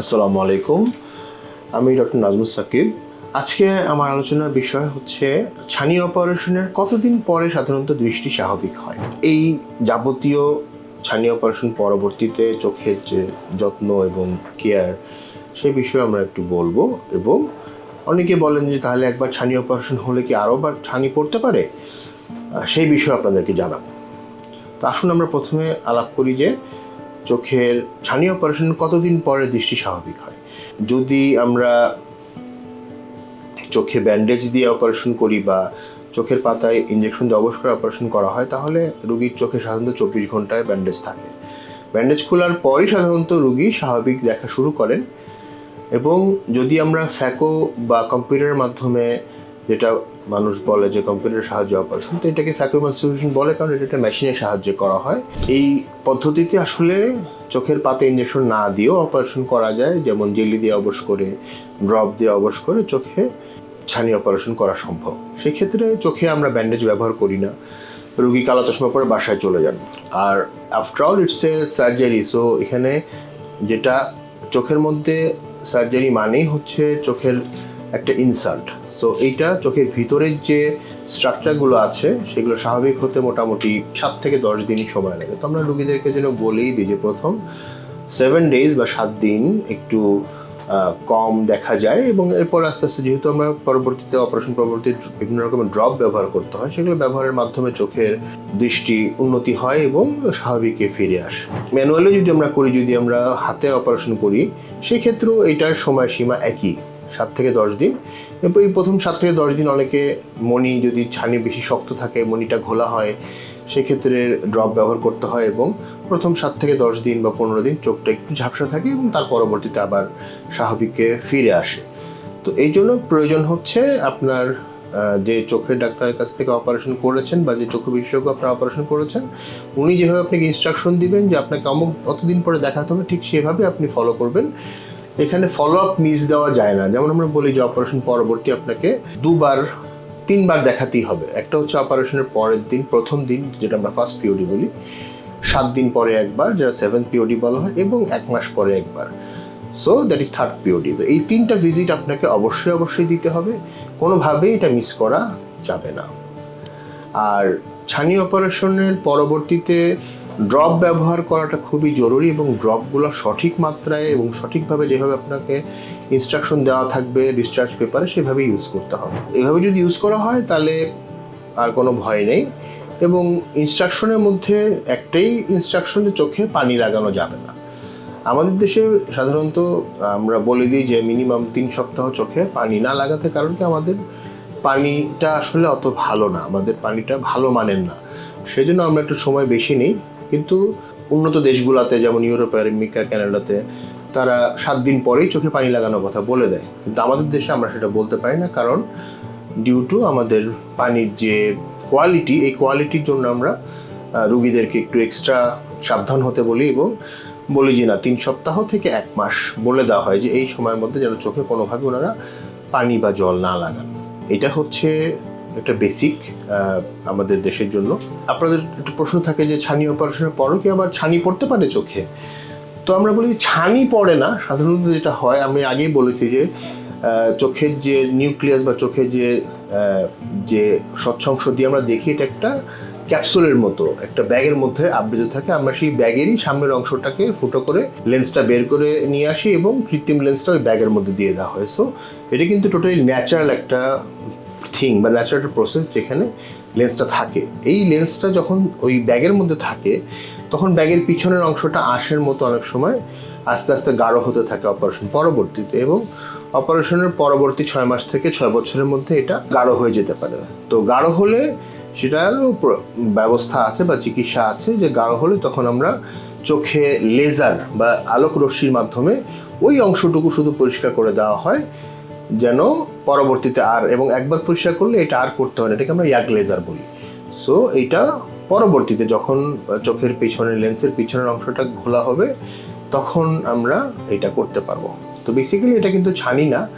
আসসালামু আলাইকুম আমি ডক্টর নাজমুল সাকিব। আজকে আমার আলোচনার বিষয় হচ্ছে, ছানি অপারেশনের কতদিন পরে সাধারণত দৃষ্টি স্বাভাবিক হয়? এই যাবতীয় ছানি অপারেশন পরবর্তীতে চোখের যে যত্ন এবং কেয়ার, সে বিষয়ে আমরা একটু বলব এবং অনেকে বলেন যে তাহলে একবার ছানি অপারেশন হলে কি আরও বার ছানি পড়তে পারে? সেই বিষয়ে আপনাদেরকে জানাব। তো আসুন আমরা প্রথমে আলাপ করি যে চোখের ছানি অপারেশন কতদিন পরে দৃষ্টি স্বাভাবিক হয়? যদি আমরা চোখে ব্যান্ডেজ দিয়ে অপারেশন করি বা চোখের পাতায় ইঞ্জেকশন দিয়ে অবশ অপারেশন করা হয়, তাহলে রুগীর চোখে সাধারণত চব্বিশ ঘন্টায় ব্যান্ডেজ থাকে। ব্যান্ডেজ খোলার পরই সাধারণত রুগী স্বাভাবিক দেখা শুরু করেন এবং যদি আমরা ফ্যাকো বা কম্পিউটারের মাধ্যমে যেটা মানুষ বলে যে কম্পিউটারের সাহায্যে অপারেশন, তো এটাকে ফ্যাকো ইমানসিফিকেশন বলে কারণ এটা একটা মেশিনের সাহায্যে করা হয়। এই পদ্ধতিতে আসলে চোখের পাতে ইঞ্জেকশন না দিয়েও অপারেশন করা যায়। যেমন জেলি দিয়ে অবশ করে ড্রপ দিয়ে অবশ করে চোখে ছানি অপারেশন করা সম্ভব। সেক্ষেত্রে চোখে আমরা ব্যান্ডেজ ব্যবহার করি না। রুগী কালো চশমা পরে বাসায় চলে যান। আর after all it's a surgery so এখানে যেটা চোখের মধ্যে সার্জারি মানেই হচ্ছে চোখের একটা ইনসাল্ট সো এইটা চোখের ভিতরের যে স্ট্রাকচারগুলো আছে, সেগুলো স্বাভাবিক হতে মোটামুটি সাত থেকে দশ দিনই সময় লাগে। তো আমরা রুগীদেরকে যেন বলেই দিই যে প্রথম সেভেন ডেজ বা সাত দিন একটু কম দেখা যায় এবং এরপর আস্তে আস্তে যেহেতু আমরা পরবর্তীতে অপারেশন পরবর্তী বিভিন্ন রকমের ড্রপ ব্যবহার করতে হয়, সেগুলো ব্যবহারের মাধ্যমে চোখের দৃষ্টি উন্নতি হয় এবং স্বাভাবিকে ফিরে আসে। ম্যানুয়ালি যদি আমরা করি, যদি আমরা হাতে অপারেশন করি, সেক্ষেত্রেও এটার সময়সীমা একই। সাত থেকে দশ দিন। এবং এই প্রথম সাত থেকে দশ দিন অনেকে মণি যদি ছানি বেশি শক্ত থাকে, মণিটা ঘোলা হয়, সেক্ষেত্রে ড্রপ ব্যবহার করতে হয় এবং প্রথম সাত থেকে দশ দিন বা পনেরো দিন চোখটা একটু ঝাপসা থাকে এবং তার পরবর্তীতে আবার স্বাভাবিককে ফিরে আসে। তো এই জন্য প্রয়োজন হচ্ছে আপনার যে চোখের ডাক্তারের কাছ থেকে অপারেশন করেছেন বা যে চক্ষু বিশেষজ্ঞ আপনার অপারেশন করেছেন, উনি যেভাবে আপনাকে ইনস্ট্রাকশন দিবেন যে আপনাকে অমুক অতদিন পরে দেখাতে হবে, ঠিক সেভাবে আপনি ফলো করবেন। এখানে ফলো আপ মিস দেওয়া যায় না। যেমন আমরা বলি যে অপারেশন পরবর্তী আপনাকে দুবার, তিনবার দেখাতেই হবে। একটা হচ্ছে অপারেশনের পরের দিন, প্রথম দিন, যেটা আমরা ফার্স্ট পিওডি বলি। সাত দিন পরে একবার, যেটা সেভেন পিওডি বলা হয়, এবং এক মাস পরে একবার। So that is third POD তো এই তিনটা ভিজিট আপনাকে অবশ্যই অবশ্যই দিতে হবে। কোনোভাবেই এটা মিস করা যাবে না। আর ছানি অপারেশনের পরবর্তীতে ড্রপ ব্যবহার করাটা খুবই জরুরি এবং ড্রপগুলো সঠিক মাত্রায় এবং সঠিকভাবে যেভাবে আপনাকে ইনস্ট্রাকশন দেওয়া থাকবে ডিসচার্জ পেপারে সেভাবে ইউজ করতে হবে। এভাবে যদি ইউজ করা হয়, তাহলে আর কোনো ভয় নেই এবং ইনস্ট্রাকশনের মধ্যে একটাই ইনস্ট্রাকশন যে চোখে পানি লাগানো যাবে না। আমাদের দেশে সাধারণত আমরা বলে দিই যে মিনিমাম তিন সপ্তাহ চোখে পানি না লাগাতে কারণ কি আমাদের পানিটা আসলে অত ভালো না, আমাদের পানিটা ভালো মানের না। সেজন্য আমরা একটু সময় বেশি নিই। কিন্তু উন্নত দেশগুলোতে, যেমন ইউরোপে আমেরিকা ক্যানাডাতে তারা সাত দিন পরেই চোখে পানি লাগানোর কথা বলে দেয়। কিন্তু আমাদের দেশে আমরা সেটা বলতে পারি না, কারণ ডিউ টু আমাদের পানির যে কোয়ালিটি এই কোয়ালিটির জন্য আমরা রুগীদেরকে একটু এক্সট্রা সাবধান হতে বলি এবং বলি যে না, তিন সপ্তাহ থেকে এক মাস বলে দেওয়া হয় যে এই সময়ের মধ্যে যেন চোখে কোনোভাবে ওনারা পানি বা জল না লাগান। এটা হচ্ছে একটা বেসিক আমাদের দেশের জন্য। আপনাদের একটা প্রশ্ন থাকে যে ছানি অপারেশনের পরও কি আবার ছানি পড়তে পারে চোখে? তো আমরা বলি ছানি পড়ে না, সাধারণত যেটা হয়, আমি আগেই বলেছি যে চোখের যে নিউক্লিয়াস বা চোখের যে যে স্বচ্ছ অংশ দিয়ে আমরা দেখি, এটা একটা ক্যাপসুলের মতো, একটা ব্যাগের মধ্যে আবৃত থাকে। আমরা সেই ব্যাগেরই সামনের অংশটাকে ফুটো করে লেন্সটা বের করে নিয়ে আসি এবং কৃত্রিম লেন্সটা ওই ব্যাগের মধ্যে দিয়ে দেওয়া হয়। সো এটা কিন্তু টোটালি ন্যাচারাল একটা থিং বা ন্যাচারাল প্রসেস যেখানে লেন্সটা থাকে। এই লেন্সটা যখন ওই ব্যাগের মধ্যে থাকে, তখন ব্যাগের পিছনের অংশটা আঁশের মতো অনেক সময় আস্তে আস্তে গাঢ় হতে থাকে অপারেশন পরবর্তীতে এবং অপারেশনের পরবর্তী ছয় মাস থেকে ছয় বছরের মধ্যে এটা গাঢ় হয়ে যেতে পারে। তো গাঢ় হলে সেটারও ব্যবস্থা আছে বা চিকিৎসা আছে যে গাঢ় হলে তখন আমরা চোখে লেজার বা আলোক রশ্মির মাধ্যমে ওই অংশটুকু শুধু পরিষ্কার করে দেওয়া হয়। যেন পরবর্তীতে আর, এবং একবার পরিষ্কার করলে এটা আর করতে হয় না। এটাকে আমরা ইয়াক লেজার বলি। সো, এটা পরবর্তীতে যখন চোখের পিছনের লেন্সের পিছনের অংশটা ঘোলা হবে, তখন আমরা এটা করতে পারব। তো বেসিক্যালি এটা কিন্তু ছানি না।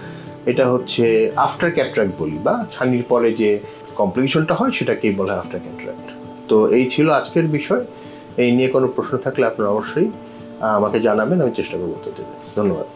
এটা হচ্ছে আফটার ক্যাট্রাক্ট বলি, বা ছানির পরে যে কমপ্লিকেশনটা হয়, সেটাকেই বলা হয় আফটার ক্যাট্রাক্ট তো এই ছিল আজকের বিষয়। এই নিয়ে কোনো প্রশ্ন থাকলে আপনারা অবশ্যই আমাকে জানাবেন, আমি চেষ্টা করব উত্তর দেবেন ধন্যবাদ।